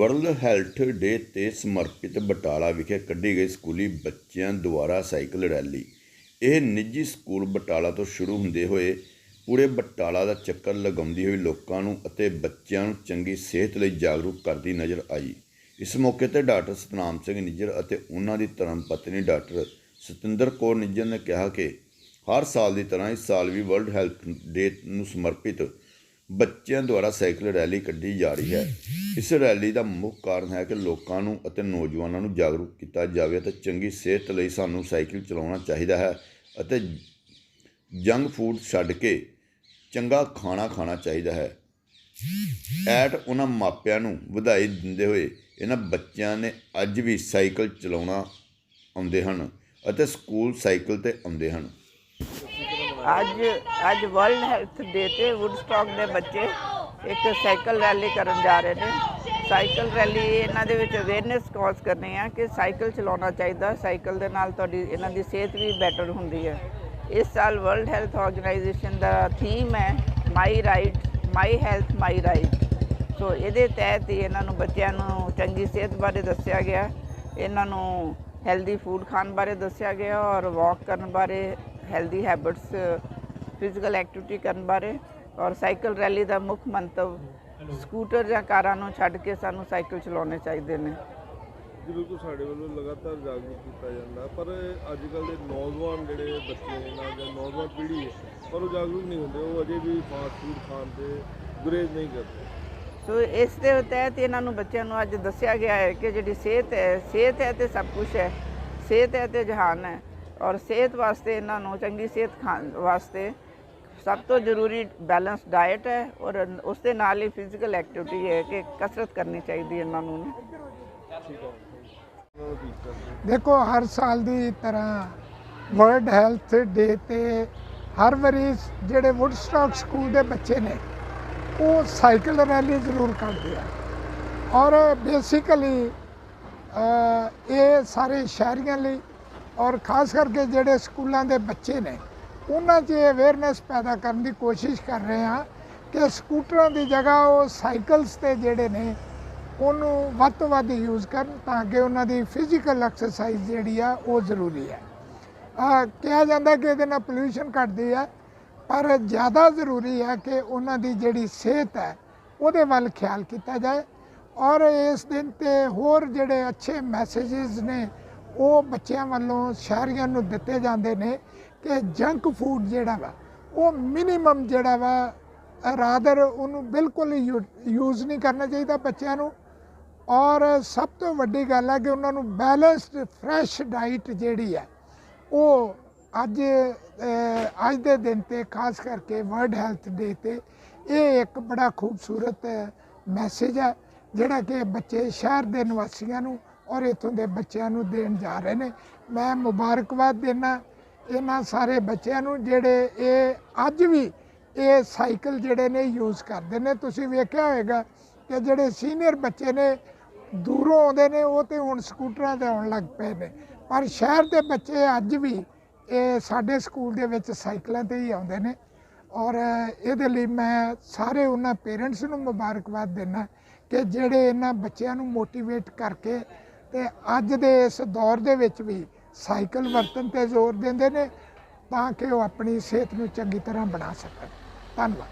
World health ਡੇ ਤੇ ਸਮਰਪਿਤ ਬਟਾਲਾ ਵਿਖੇ ਕੱਢੀ ਗਈ ਸਕੂਲੀ ਬੱਚਿਆਂ ਦੁਆਰਾ ਸਾਈਕਲ ਰੈਲੀ। ਇਹ ਨਿੱਜੀ ਸਕੂਲ ਬਟਾਲਾ ਤੋਂ ਸ਼ੁਰੂ ਹੁੰਦੇ ਹੋਏ ਪੂਰੇ ਬਟਾਲਾ ਦਾ ਚੱਕਰ ਲਗਾਉਂਦੀ ਹੋਈ ਲੋਕਾਂ ਨੂੰ ਅਤੇ ਬੱਚਿਆਂ ਨੂੰ ਚੰਗੀ ਸਿਹਤ ਲਈ ਜਾਗਰੂਕ ਕਰਦੀ ਨਜ਼ਰ ਆਈ। ਇਸ ਮੌਕੇ ਤੇ ਡਾਕਟਰ ਸਤਨਾਮ ਸਿੰਘ ਨਿੱਜਰ ਅਤੇ ਉਹਨਾਂ ਦੀ ਧਰਮ ਪਤਨੀ ਡਾਕਟਰ ਸਤਿੰਦਰ ਕੌਰ ਨਿੱਜਰ ਨੇ ਕਿਹਾ ਕਿ ਹਰ ਸਾਲ ਦੀ ਤਰ੍ਹਾਂ ਇਸ ਸਾਲ ਵੀ ਵਰਲਡ ਹੈਲਥ ਡੇ ਨੂੰ ਸਮਰਪਿਤ ਬੱਚਿਆਂ ਦੁਆਰਾ ਸਾਈਕਲ ਰੈਲੀ ਕੱਢੀ ਜਾ ਰਹੀ ਹੈ। ਇਸ ਰੈਲੀ ਦਾ ਮੁੱਖ ਕਾਰਨ ਹੈ ਕਿ ਲੋਕਾਂ ਨੂੰ ਅਤੇ ਨੌਜਵਾਨਾਂ ਨੂੰ ਜਾਗਰੂਕ ਕੀਤਾ ਜਾਵੇ ਅਤੇ ਚੰਗੀ ਸਿਹਤ ਲਈ ਸਾਨੂੰ ਸਾਈਕਲ ਚਲਾਉਣਾ ਚਾਹੀਦਾ ਹੈ ਅਤੇ ਜੰਕ ਫੂਡ ਛੱਡ ਕੇ ਚੰਗਾ ਖਾਣਾ ਖਾਣਾ ਚਾਹੀਦਾ ਹੈ। ਐਟ ਉਹਨਾਂ ਮਾਪਿਆਂ ਨੂੰ ਵਧਾਈ ਦਿੰਦੇ ਹੋਏ ਇਹਨਾਂ ਬੱਚਿਆਂ ਨੇ ਅੱਜ ਵੀ ਸਾਈਕਲ ਚਲਾਉਣਾ ਆਉਂਦੇ ਹਨ ਅਤੇ ਸਕੂਲ ਸਾਈਕਲ ਤੇ ਆਉਂਦੇ ਹਨ। ਅੱਜ ਅੱਜ ਵਰਲਡ ਹੈਲਥ ਡੇ ਤੇ ਵੁੱਡਸਟਾਕ ਦੇ ਬੱਚੇ ਇੱਕ ਸਾਈਕਲ ਰੈਲੀ ਕਰਨ ਜਾ ਰਹੇ ਨੇ। ਸਾਈਕਲ ਰੈਲੀ ਇਹਨਾਂ ਦੇ ਵਿੱਚ ਅਵੇਅਰਨੈਸ ਕਾਜ਼ ਕਰਨੀ ਆ ਕਿ ਸਾਈਕਲ ਚਲਾਉਣਾ ਚਾਹੀਦਾ। ਸਾਈਕਲ ਦੇ ਨਾਲ ਤੁਹਾਡੀ, ਇਹਨਾਂ ਦੀ ਸਿਹਤ ਵੀ ਬੈਟਰ ਹੁੰਦੀ ਹੈ। ਇਸ ਸਾਲ ਵਰਲਡ ਹੈਲਥ ਆਰਗੇਨਾਈਜੇਸ਼ਨ ਦਾ ਥੀਮ ਹੈ my right my health my right so ਇਹਦੇ ਤਹਿਤ ਹੀ ਇਹਨਾਂ ਨੂੰ ਬੱਚਿਆਂ ਨੂੰ ਚੰਗੀ ਸਿਹਤ ਬਾਰੇ ਦੱਸਿਆ ਗਿਆ। ਇਹਨਾਂ ਨੂੰ ਹੈਲਦੀ ਫੂਡ ਖਾਣ ਬਾਰੇ ਦੱਸਿਆ ਗਿਆ ਔਰ ਵਾਕ ਕਰਨ ਬਾਰੇ ਹੈਲਦੀ ਹੈਬਿਟਸ ਫਿਜ਼ੀਕਲ ਐਕਟੀਵਿਟੀ ਕਰਨ ਬਾਰੇ ਔਰ ਸਾਈਕਲ ਰੈਲੀ ਦਾ ਮੁੱਖ ਮੰਤਵ ਸਕੂਟਰ ਜਾਂ ਕਾਰਾਂ ਨੂੰ ਛੱਡ ਕੇ ਸਾਨੂੰ ਸਾਈਕਲ ਚਲਾਉਣੇ ਚਾਹੀਦੇ ਨੇ। ਜੀ ਬਿਲਕੁਲ ਸਾਡੇ ਵੱਲੋਂ ਲਗਾਤਾਰ ਜਾਗਰੂਕ ਕੀਤਾ ਜਾਂਦਾ ਪਰ ਅੱਜ ਕੱਲ ਦੇ ਨੌਜਵਾਨ ਜਿਹੜੇ ਬੱਚੇ ਨੇ ਨਾ ਜਾਂ ਨੌਜਵਾਨ ਪੀੜ੍ਹੀ ਹੈ ਪਰ ਉਹ ਜਾਗਰੂਕ ਨਹੀਂ ਹੁੰਦੇ ਉਹ ਅਜੇ ਵੀ ਫਾਸਟ ਫੂਡ ਖਾਣ ਤੇ ਗੁਰੇਜ਼ ਨਹੀਂ ਕਰਦੇ। ਸੋ ਇਸ ਦੇ ਤਹਿਤ ਇਹਨਾਂ ਨੂੰ ਬੱਚਿਆਂ ਨੂੰ ਅੱਜ ਦੱਸਿਆ ਗਿਆ ਹੈ ਕਿ ਜਿਹੜੀ ਸਿਹਤ ਹੈ ਸਿਹਤ ਹੈ ਤੇ ਸਭ ਕੁਝ ਹੈ ਸਿਹਤ ਹੈ ਤੇ ਜਹਾਨ ਹੈ। ਔਰ ਸਿਹਤ ਵਾਸਤੇ ਇਹਨਾਂ ਨੂੰ ਚੰਗੀ ਸਿਹਤ ਖਾਣ ਵਾਸਤੇ ਸਭ ਤੋਂ ਜ਼ਰੂਰੀ ਬੈਲੈਂਸ ਡਾਈਟ ਹੈ ਔਰ ਉਸ ਦੇ ਨਾਲ ਹੀ ਫਿਜ਼ੀਕਲ ਐਕਟੀਵਿਟੀ ਹੈ ਕਿ ਕਸਰਤ ਕਰਨੀ ਚਾਹੀਦੀ ਇਹਨਾਂ ਨੂੰ। ਦੇਖੋ, ਹਰ ਸਾਲ ਦੀ ਤਰ੍ਹਾਂ ਵਰਲਡ ਹੈਲਥ ਡੇ ਤੇ ਹਰ ਵਾਰੀ ਜਿਹੜੇ ਵੁੱਡਸਟਾਕ ਸਕੂਲ ਦੇ ਬੱਚੇ ਨੇ, ਉਹ ਸਾਈਕਲ ਰੈਲੀ ਜ਼ਰੂਰ ਕਰਦੇ ਆ। ਔਰ ਬੇਸਿਕਲੀ ਇਹ ਸਾਰੇ ਸ਼ਹਿਰੀਆਂ ਲਈ ਔਰ ਖਾਸ ਕਰਕੇ ਜਿਹੜੇ ਸਕੂਲਾਂ ਦੇ ਬੱਚੇ ਨੇ, ਉਹਨਾਂ 'ਚ ਅਵੇਅਰਨੈਸ ਪੈਦਾ ਕਰਨ ਦੀ ਕੋਸ਼ਿਸ਼ ਕਰ ਰਹੇ ਹਾਂ ਕਿ ਸਕੂਟਰਾਂ ਦੀ ਜਗ੍ਹਾ ਉਹ ਸਾਈਕਲਸ ਤੇ ਜਿਹੜੇ ਨੇ, ਉਹਨੂੰ ਵੱਧ ਤੋਂ ਵੱਧ ਯੂਜ਼ ਕਰਨ ਤਾਂ ਕਿ ਉਹਨਾਂ ਦੀ ਫਿਜ਼ੀਕਲ ਐਕਸਰਸਾਈਜ਼ ਜਿਹੜੀ ਆ, ਉਹ ਜ਼ਰੂਰੀ ਹੈ। ਆ ਕਿਹਾ ਜਾਂਦਾ ਕਿ ਇਹਦੇ ਨਾਲ ਪੋਲੂਸ਼ਨ ਘਟਦੀ ਹੈ ਪਰ ਜ਼ਿਆਦਾ ਜ਼ਰੂਰੀ ਹੈ ਕਿ ਉਹਨਾਂ ਦੀ ਜਿਹੜੀ ਸਿਹਤ ਹੈ, ਉਹਦੇ ਵੱਲ ਖਿਆਲ ਕੀਤਾ ਜਾਏ। ਔਰ ਇਸ ਦਿਨ ਤੇ ਹੋਰ ਜਿਹੜੇ ਅੱਛੇ ਮੈਸੇजेस ਨੇ ਉਹ ਬੱਚਿਆਂ ਵੱਲੋਂ ਸ਼ਹਿਰੀਆਂ ਨੂੰ ਦਿੱਤੇ ਜਾਂਦੇ ਨੇ ਕਿ ਜੰਕ ਫੂਡ ਜਿਹੜਾ ਵਾ, ਉਹ ਮਿਨੀਮਮ ਜਿਹੜਾ ਵਾ ਰਾਦਰ ਉਹਨੂੰ ਬਿਲਕੁਲ ਯੂਜ਼ ਨਹੀਂ ਕਰਨਾ ਚਾਹੀਦਾ ਬੱਚਿਆਂ ਨੂੰ। ਔਰ ਸਭ ਤੋਂ ਵੱਡੀ ਗੱਲ ਹੈ ਕਿ ਉਹਨਾਂ ਨੂੰ ਬੈਲੈਂਸਡ ਫਰੈਸ਼ ਡਾਈਟ ਜਿਹੜੀ ਹੈ, ਉਹ ਅੱਜ ਅੱਜ ਦੇ ਦਿਨ ਤੇ ਖਾਸ ਕਰਕੇ ਵਰਲਡ ਹੈਲਥ ਡੇ ਤੇ ਇਹ ਇੱਕ ਬੜਾ ਖੂਬਸੂਰਤ ਮੈਸੇਜ ਹੈ, ਜਿਹੜਾ ਕਿ ਬੱਚੇ ਸ਼ਹਿਰ ਦੇ ਨਿਵਾਸੀਆਂ ਨੂੰ ਔਰ ਇਥੋਂ ਦੇ ਬੱਚਿਆਂ ਨੂੰ ਦੇਣ ਜਾ ਰਹੇ ਨੇ। ਮੈਂ ਮੁਬਾਰਕਬਾਦ ਦੇਣਾ ਇਹਨਾਂ ਸਾਰੇ ਬੱਚਿਆਂ ਨੂੰ ਜਿਹੜੇ ਇਹ ਅੱਜ ਵੀ ਇਹ ਸਾਈਕਲ ਜਿਹੜੇ ਨੇ ਯੂਜ਼ ਕਰਦੇ ਨੇ। ਤੁਸੀਂ ਵੇਖਿਆ ਹੋਵੇਗਾ ਕਿ ਜਿਹੜੇ ਸੀਨੀਅਰ ਬੱਚੇ ਨੇ ਦੂਰੋਂ ਆਉਂਦੇ ਨੇ, ਉਹ ਤੇ ਹੁਣ ਸਕੂਟਰਾਂ ਤੇ ਆਉਣ ਲੱਗ ਪਏ ਨੇ। ਪਰ ਸ਼ਹਿਰ ਦੇ ਬੱਚੇ ਅੱਜ ਵੀ ਇਹ ਸਾਡੇ ਸਕੂਲ ਦੇ ਵਿੱਚ ਸਾਈਕਲਾਂ ਤੇ ਹੀ ਆਉਂਦੇ ਨੇ। ਔਰ ਇਹਦੇ ਲਈ ਮੈਂ ਸਾਰੇ ਉਹਨਾਂ ਪੇਰੈਂਟਸ ਨੂੰ ਮੁਬਾਰਕਬਾਦ ਦਿੰਦਾ ਕਿ ਜਿਹੜੇ ਇਹਨਾਂ ਬੱਚਿਆਂ ਨੂੰ ਮੋਟੀਵੇਟ ਕਰਕੇ ਤੇ ਅੱਜ ਦੇ ਇਸ ਦੌਰ ਦੇ ਵਿੱਚ ਵੀ ਸਾਈਕਲ ਵਰਤਨ ਤੇ ਜ਼ੋਰ ਦਿੰਦੇ ਨੇ ਤਾਂ ਕਿ ਉਹ ਆਪਣੀ ਸਿਹਤ ਨੂੰ ਚੰਗੀ ਤਰ੍ਹਾਂ ਬਣਾ ਸਕਣ। ਧੰਨਵਾਦ।